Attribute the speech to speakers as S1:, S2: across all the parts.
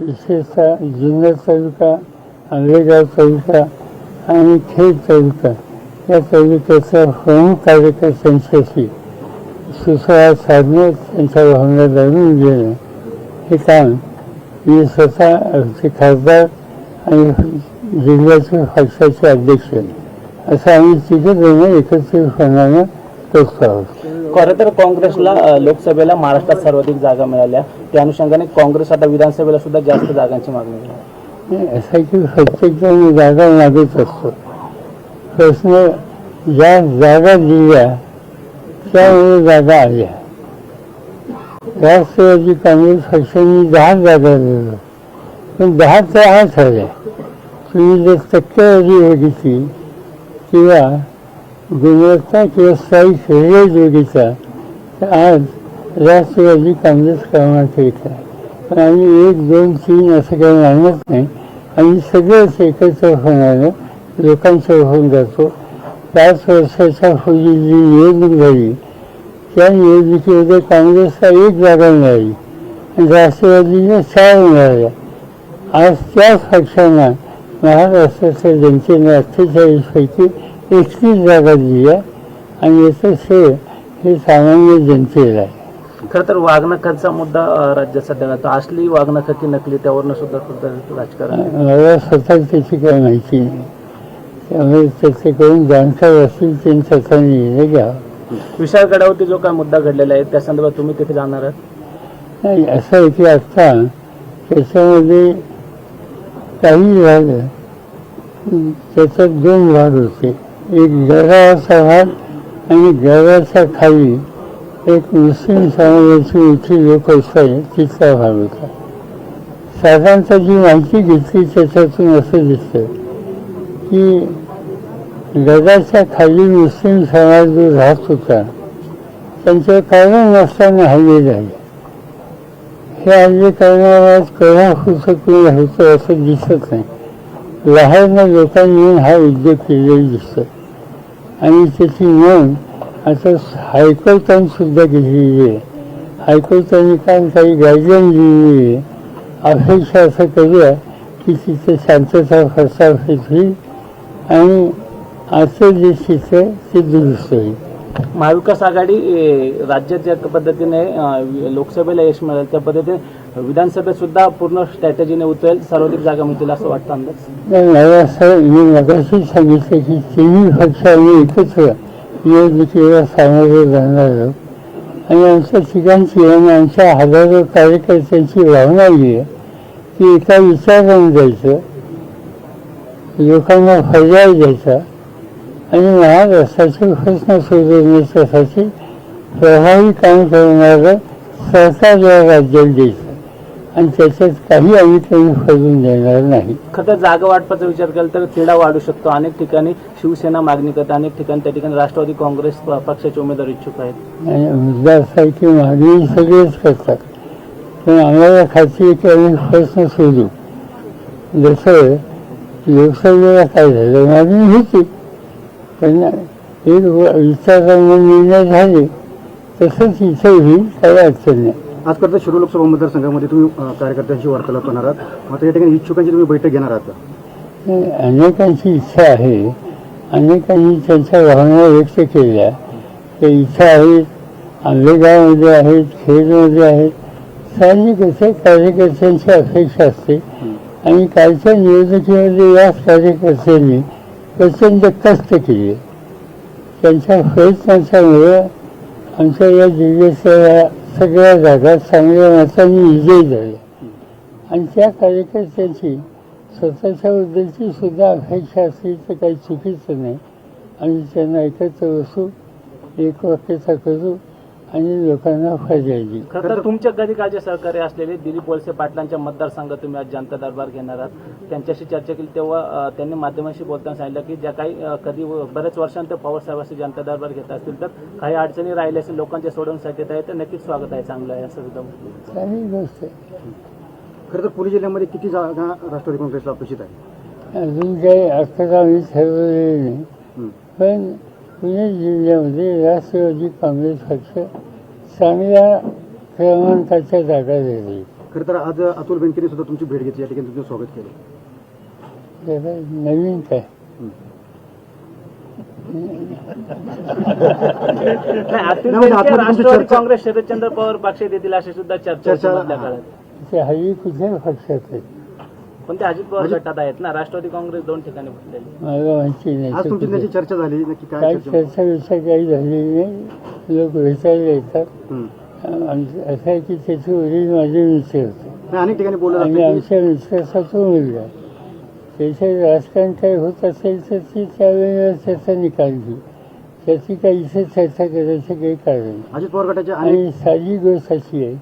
S1: विशेषतः जुन्नर तालुका आंबेगाव तालुका आणि खेड तालुका या तालुक्याच्या प्रमुख कार्यकर्त्यांच्याशी सुसंवाद साधणे त्यांच्या भावना जाणून घेणं. हे काम मी स्वतः आमचे खासदार आणि जिल्ह्याचे पक्षाचे अध्यक्ष. असं आम्ही तिघे जण एकत्रितपणानं करतो आहोत
S2: खरं तर काँग्रेसला लोकसभेला महाराष्ट्रात सर्वाधिक जागा मिळाल्या. त्या अनुषंगाने काँग्रेस आता विधानसभेला सुद्धा जास्त जागांची मागणी केली.
S1: नाही, असं आहे की प्रत्येक जण जागा मागत असतो. प्रश्न ज्या जागा दिल्या त्यामुळे जागा आल्या. राष्ट्रवादी काँग्रेस पक्षाने दहा जागा दिल्या. पण दहा तर आज झाल्या. तुम्ही जर टक्केवारी बघितली किंवा गुणवत्ता किंवा स्थायी शरीर आज राष्ट्रवादी काँग्रेस करणार एक आहे पण आम्ही एक दोन तीन असं काही मानत नाही आम्ही सगळंच एकत्र होणार लोकांचं होऊन जातो पाच वर्षाच्या पूर्वी जी निवडणूक झाली त्या निवडणुकीमध्ये काँग्रेसला एक जागा मिळाली आणि राष्ट्रवादीला चार मिळाल्या आज त्याच पक्षांना महाराष्ट्राच्या जनतेने अठ्ठेचाळीसपैकी एकतीस जागा दिल्या आणि याचं श्रेय हे सामान्य जनतेला आहे.
S2: खरं तर वागणकाचा मुद्दा राज्यात सध्या गाजतो. असली वागणका की नकली त्यावरनं सुद्धा सुद्धा राजकारण.
S1: मला स्वतः त्याची काही माहिती नाही. त्यामुळे त्याचे करून जाणकार असतील त्यांनी त्याचा निर्णय घ्यावा.
S2: विशाळगडावरती जो काय मुद्दा घडलेला आहे त्या संदर्भात तुम्ही तिथे जाणार आहात?
S1: नाही असं आहे की? आत्ता त्याच्यामध्ये काही झालं त्याच्यात दोन भाग होते. एक गडाचा भाग आणि गडाच्या खाली एक मुस्लिम समाजाची मोठी लोक असतात तिथला भाग होता साधारणतः जी माहिती घेतली त्याच्यातून असं दिसतं की गडाच्या खाली मुस्लिम समाज जो राहत होता त्यांच्या कारण नसताना हल्ले झाले. हे हल्ले करणारा होतं किंवा होतं असं दिसत नाही. लहान लोकांनी हा उद्योग केलेला दिसतो आणि त्याची नोंद आता हायकोर्टाने सुद्धा घेतलेली आहे. हायकोर्टाने काल काही गाईडलाईन दिलेली आहे. अपेक्षा असं करूया की तिथे शांतता प्रस्थापित होईल आणि आजचं जे चित्र आहे ते दुरुस्त होईल.
S2: महाविकास आघाडी राज्यात ज्या पद्धतीने लोकसभेला यश मिळेल त्या पद्धतीने विधानसभेत सुद्धा पूर्ण स्ट्रॅटेजीने उतरेल सर्वाधिक जागा मिळतील असं वाटतं अंदाज?
S1: मी मगाशी सांगितलं की तिन्ही पक्ष आम्ही एकत्र निवडणुकीला सामोरे जाणार आहोत आणि आमच्या ठिकाणची आणि आमच्या हजारो कार्यकर्त्यांची भावना ही आहे की एका विचारानं जायचं लोकांना फायदा द्यायचा आणि महाराष्ट्राचे प्रश्न सोडवण्याच्यासाठी प्रभावी काम करणारं सरकार या राज्यात द्यायचं आणि त्याच्यात काही आम्ही काही करून देणार नाही
S2: खरं जागा वाटपाचा विचार केला तर तिढा वाढू शकतो अनेक ठिकाणी शिवसेना मागणी करते अनेक ठिकाणी त्या ठिकाणी राष्ट्रवादी काँग्रेस पक्षाचे उमेदवार इच्छुक आहेत
S1: आणि मागणी सगळेच करतात पण आम्हाला खात्री की आम्ही प्रश्न सोडू जसं लोकसभेला काय झालं मागणी होती पण एक विचारांना निर्णय झाले तसंच इथेही काही अडचण नाही.
S3: आज करता शिरो लोकसभा मतदारसंघामध्ये तुम्ही अ, कार्यकर्त्यांशी वार्तालाप करणार आहात. मात्र या ठिकाणी इच्छुकांची तुम्ही बैठक घेणार आहात का?
S1: नाही, अनेकांची इच्छा आहे. अनेकांनी त्यांच्या भावना व्यक्त केल्या. ते इच्छा आहेत आंबेगावमध्ये आहेत खेडमध्ये आहेत. साहजिकच आहे कार्यकर्त्यांची अपेक्षा असते. आणि कालच्या निवडणुकीमध्ये याच कार्यकर्त्यांनी प्रचंड कष्ट केले. त्यांच्या प्रयत्नांच्यामुळे आमच्या या जिल्ह्याच्या सगळ्या जागा चांगल्या मतांनी विजयी झाल्या आणि त्या कार्यकर्त्यांची स्वतःच्याबद्दलची सुद्धा अपेक्षा असली तर काही चुकीचं नाही. आणि त्यांना एकत्र बसू एक वाक्यता करू आणि लोकांना देऊ
S2: खरं तर तुमच्या कधी काळचे सहकारी असलेले दिलीप वळसे पाटलांच्या मतदारसंघात तुम्ही आज जनता दरबार घेणार आहात. त्यांच्याशी चर्चा केली. तेव्हा त्यांनी माध्यमांशी बोलताना सांगितलं की ज्या काही कधी व- बरेच वर्षांत पवारसाहेबांशी जनता दरबार घेत असतील तर काही अडचणी राहिल्या असेल लोकांच्या सोडवण्यासाठी येत आहे तर नक्कीच स्वागत आहे. चांगलं आहे असं सुद्धा म्हटलं.
S1: चांगली गोष्ट आहे.
S3: खरं तर पुणे जिल्ह्यामध्ये किती जागा राष्ट्रवादी काँग्रेसला अपेक्षित आहे?
S1: अजून काही अर्थात आम्ही ठरवलेले नाही. पण पुणे जिल्ह्यामध्ये राष्ट्रवादी काँग्रेस पक्ष चांगल्या क्रमांकाच्या जागा देईल
S3: खरं तर आज अतुल बेनकेने सुद्धा तुमची भेट घेतली या ठिकाणी तुमचं स्वागत केलं.
S1: नवीन काय?
S2: राष्ट्रवादी काँग्रेस शरदचंद्र पवार पक्ष देतील अशी सुद्धा चर्चा होती
S3: चर्चा-
S2: मधल्या काळात
S1: ते हल्ली कुठे पक्षात आहे
S2: पण ते अजित पवार
S3: म्हणजे-
S2: गटात आहेत ना? राष्ट्रवादी काँग्रेस दोन ठिकाणी फुटलेली.
S1: मला माहिती
S3: आज तुमची. त्याची चर्चा झाली नक्की काय चर्चा
S1: चर्चा विषय काही झालेली नाही. लोक भेटायला येतात. आमचं असं आहे की त्याचे वडील माझे मित्र होते.
S3: नाही, अनेक ठिकाणी बोललं
S1: आणि
S3: जातं
S1: आमच्या मित्राचा तो मुलगा. त्याच्यात राजकारण काही होत असेल तर ती त्यावेळेला त्याचा निकाल घेऊ त्याची काही इथे चर्चा करायचं काही कारण नाही.
S3: अजित पवार अनेक
S1: आणि साधी गोष्ट अशी आहे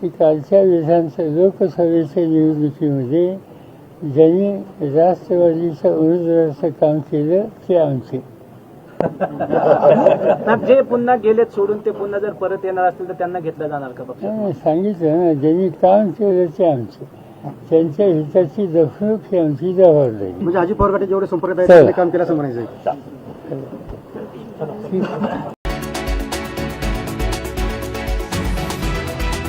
S1: की कालच्या विधानसभा लोकसभेच्या निवडणुकीमध्ये ज्यांनी राष्ट्रवादीच्या उमेदवाराचं काम केलं ते आमचे.
S2: ना जे पुन्हा गेलेत सोडून ते पुन्हा जर परत येणार असतील तर त्यांना घेतलं जाणार का पक्ष?
S1: नाही, सांगितलं ना ज्यांनी काम केलं ते आमचे. त्यांच्या हिताची दखलूक ही आमची जबाबदारी?
S3: म्हणजे अजित पवार गटाचे जेवढे संपर्क आहेत
S1: चला.
S3: त्यांनी काम केलं असं म्हणायचं आहे.